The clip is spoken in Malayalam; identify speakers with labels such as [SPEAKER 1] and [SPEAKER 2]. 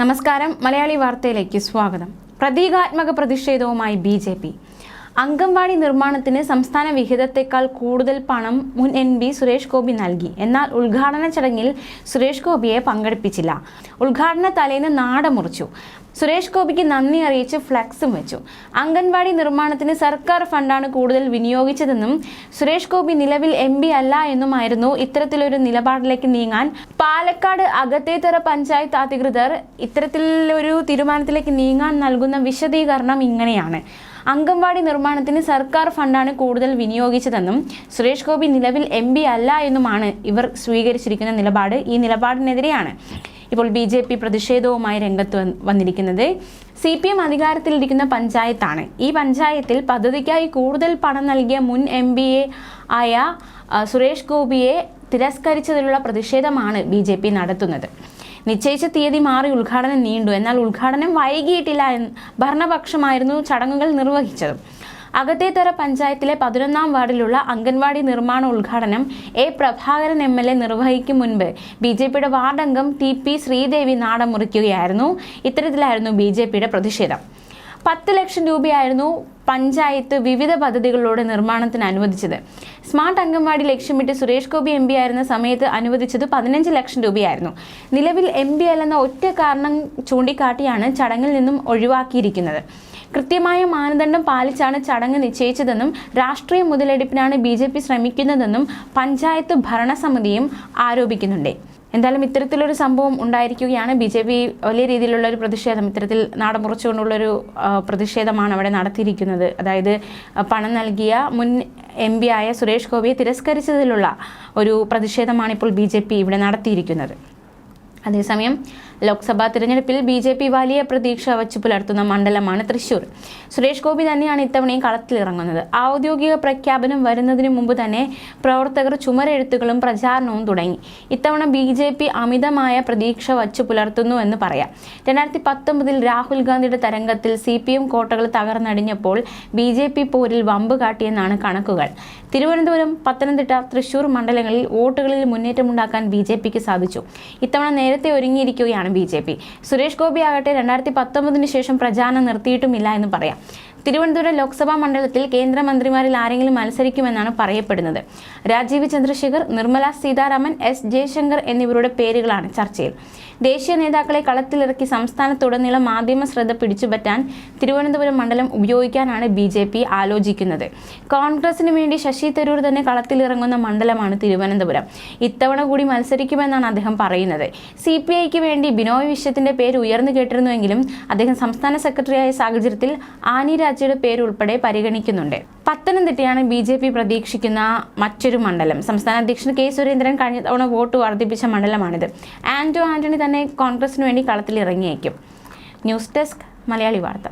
[SPEAKER 1] നമസ്കാരം. മലയാളി വാർത്തയിലേക്ക് സ്വാഗതം. പ്രതീകാത്മക പ്രതിഷേധവുമായി ബി ജെ പി. അംഗൻവാടി നിർമ്മാണത്തിന് സംസ്ഥാന വിഹിതത്തെക്കാൾ കൂടുതൽ പണം മുൻ എൻ ബി സുരേഷ് ഗോപി നൽകി. എന്നാൽ ഉദ്ഘാടന ചടങ്ങിൽ സുരേഷ് ഗോപിയെ പങ്കെടുപ്പിച്ചില്ല. ഉദ്ഘാടന തലേന്ന് നാട മുറിച്ചു സുരേഷ് ഗോപിക്ക് നന്ദി അറിയിച്ച് ഫ്ലക്സും വെച്ചു. അംഗൻവാടി നിർമ്മാണത്തിന് സർക്കാർ ഫണ്ടാണ് കൂടുതൽ വിനിയോഗിച്ചതെന്നും സുരേഷ് ഗോപി നിലവിൽ എം അല്ല എന്നുമായിരുന്നു ഇത്തരത്തിലൊരു നിലപാടിലേക്ക് നീങ്ങാൻ പാലക്കാട് അകത്തേത്തറ പഞ്ചായത്ത് അധികൃതർ ഇത്തരത്തിലൊരു തീരുമാനത്തിലേക്ക് നീങ്ങാൻ നൽകുന്ന വിശദീകരണം ഇങ്ങനെയാണ്. അംഗൻവാടി നിർമ്മാണത്തിന് സർക്കാർ ഫണ്ടാണ് കൂടുതൽ വിനിയോഗിച്ചതെന്നും സുരേഷ് ഗോപി നിലവിൽ എം അല്ല എന്നുമാണ് ഇവർ സ്വീകരിച്ചിരിക്കുന്ന നിലപാട്. ഈ നിലപാടിനെതിരെയാണ് ഇപ്പോൾ ബി ജെ പി പ്രതിഷേധവുമായി രംഗത്ത് വന്ന് വന്നിരിക്കുന്നത്. സി പി എം അധികാരത്തിലിരിക്കുന്ന പഞ്ചായത്താണ്. ഈ പഞ്ചായത്തിൽ പദ്ധതിക്കായി കൂടുതൽ പണം നൽകിയ മുൻ എം പി എ ആയ സുരേഷ് ഗോപിയെ തിരസ്കരിച്ചതിലുള്ള പ്രതിഷേധമാണ് ബി ജെ പി നടത്തുന്നത്. നിശ്ചയിച്ച തീയതി മാറി ഉദ്ഘാടനം നീണ്ടു. എന്നാൽ ഉദ്ഘാടനം വൈകിയിട്ടില്ല ഭരണപക്ഷമായിരുന്നു ചടങ്ങുകൾ നിർവഹിച്ചത്. അകത്തേത്തറ പഞ്ചായത്തിലെ പതിനൊന്നാം വാർഡിലുള്ള അംഗൻവാടി നിർമ്മാണ ഉദ്ഘാടനം A Prabhakaran M L A നിർവഹിക്കും മുൻപ്. ബി ജെ പിയുടെ വാർഡംഗം ടി പി ശ്രീദേവി നാടം മുറിക്കുകയായിരുന്നു. ഇത്തരത്തിലായിരുന്നു ബി ജെ പിയുടെ പ്രതിഷേധം. പത്ത് ലക്ഷം രൂപയായിരുന്നു പഞ്ചായത്ത് വിവിധ പദ്ധതികളിലൂടെ നിർമ്മാണത്തിന് അനുവദിച്ചത്. സ്മാർട്ട് അംഗൻവാടി ലക്ഷ്യമിട്ട് സുരേഷ് ഗോപി എം പി ആയിരുന്ന സമയത്ത് അനുവദിച്ചത് പതിനഞ്ച് ലക്ഷം രൂപയായിരുന്നു. നിലവിൽ എം പി അല്ലെന്ന ഒറ്റ കാരണം ചൂണ്ടിക്കാട്ടിയാണ് ചടങ്ങിൽ നിന്നും ഒഴിവാക്കിയിരിക്കുന്നത്. കൃത്യമായ മാനദണ്ഡം പാലിച്ചാണ് ചടങ്ങ് നിശ്ചയിച്ചതെന്നും രാഷ്ട്രീയ മുതലെടുപ്പിനാണ് ബി ശ്രമിക്കുന്നതെന്നും പഞ്ചായത്ത് ഭരണസമിതിയും ആരോപിക്കുന്നുണ്ട്. എന്തായാലും ഇത്തരത്തിലൊരു സംഭവം ഉണ്ടായിരിക്കുകയാണ്. ബി ജെ പി വലിയ രീതിയിലുള്ള ഒരു പ്രതിഷേധം ഇത്തരത്തിൽ നാട് മുറിച്ചുകൊണ്ടുള്ളൊരു പ്രതിഷേധമാണ് അവിടെ നടത്തിയിരിക്കുന്നത്. അതായത് പണം നൽകിയ മുൻ എം പി ആയ സുരേഷ് ഗോപിയെ തിരസ്കരിച്ചതിലുള്ള ഒരു പ്രതിഷേധമാണ് ഇപ്പോൾ ബി ഇവിടെ നടത്തിയിരിക്കുന്നത്. അതേസമയം ലോക്സഭാ തിരഞ്ഞെടുപ്പിൽ ബി ജെ പി വലിയ പ്രതീക്ഷ വച്ചു പുലർത്തുന്ന മണ്ഡലമാണ് തൃശൂർ. സുരേഷ് ഗോപി തന്നെയാണ് ഇത്തവണയും കളത്തിലിറങ്ങുന്നത്. ഔദ്യോഗിക പ്രഖ്യാപനം വരുന്നതിന് മുമ്പ് തന്നെ പ്രവർത്തകർ ചുമരെഴുത്തുകളും പ്രചാരണവും തുടങ്ങി. ഇത്തവണ ബി ജെ പി അമിതമായ പ്രതീക്ഷ വച്ചു പുലർത്തുന്നു എന്ന് പറയാം. രണ്ടായിരത്തി പത്തൊമ്പതിൽ രാഹുൽ ഗാന്ധിയുടെ തരംഗത്തിൽ സി പി എം കോട്ടകൾ തകർന്നടിഞ്ഞപ്പോൾ ബി ജെ പി പോരിൽ വമ്പ് കാട്ടിയെന്നാണ് കണക്കുകൾ. തിരുവനന്തപുരം പത്തനംതിട്ട തൃശൂർ മണ്ഡലങ്ങളിൽ വോട്ടുകളിൽ മുന്നേറ്റമുണ്ടാക്കാൻ ബി ജെ പിക്ക് സാധിച്ചു. ഇത്തവണ നേരത്തെ ഒരുങ്ങിയിരിക്കുകയാണ് B J P. Suresh Gopi ആകട്ടെ രണ്ടായിരത്തി പത്തൊമ്പതിന് ശേഷം പ്രചാരണം നിർത്തിയിട്ടുമില്ല എന്ന് പറയാം. തിരുവനന്തപുരം ലോക്സഭാ മണ്ഡലത്തിൽ കേന്ദ്രമന്ത്രിമാരിൽ ആരെങ്കിലും മത്സരിക്കുമെന്നാണ് പറയപ്പെടുന്നത്. രാജീവ് ചന്ദ്രശേഖർ നിർമ്മല സീതാരാമൻ എസ് ജയശങ്കർ എന്നിവരുടെ പേരുകളാണ് ചർച്ചയിൽ. ദേശീയ നേതാക്കളെ കളത്തിലിറക്കി സംസ്ഥാനത്തുടനീളം മാധ്യമ ശ്രദ്ധ പിടിച്ചുപറ്റാൻ തിരുവനന്തപുരം മണ്ഡലം ഉപയോഗിക്കാനാണ് ബി ജെ പി ആലോചിക്കുന്നത്. കോൺഗ്രസിന് വേണ്ടി ശശി തരൂർ തന്നെ കളത്തിലിറങ്ങുന്ന മണ്ഡലമാണ് തിരുവനന്തപുരം. ഇത്തവണ കൂടി മത്സരിക്കുമെന്നാണ് അദ്ദേഹം പറയുന്നത്. സി പി ഐക്ക് വേണ്ടി ബിനോയ് വിശ്വത്തിന്റെ പേര് ഉയർന്നു കേട്ടിരുന്നുവെങ്കിലും അദ്ദേഹം സംസ്ഥാന സെക്രട്ടറിയായ സാഹചര്യത്തിൽ ആനി രാജയുടെ പേര് ഉൾപ്പെടെ പരിഗണിക്കുന്നുണ്ട്. പത്തനംതിട്ടയാണ് ബി ജെ പി പ്രതീക്ഷിക്കുന്ന മറ്റൊരു മണ്ഡലം. സംസ്ഥാന അധ്യക്ഷൻ കെ സുരേന്ദ്രൻ കഴിഞ്ഞ തവണ വോട്ട് വർദ്ധിപ്പിച്ച മണ്ഡലമാണിത്. ആന്റോ ആന്റണി തന്നെ കോൺഗ്രസിന് വേണ്ടി കളത്തിൽ ഇറങ്ങിയേക്കും ന്യൂസ് ഡെസ്ക് മലയാളി വാർത്ത.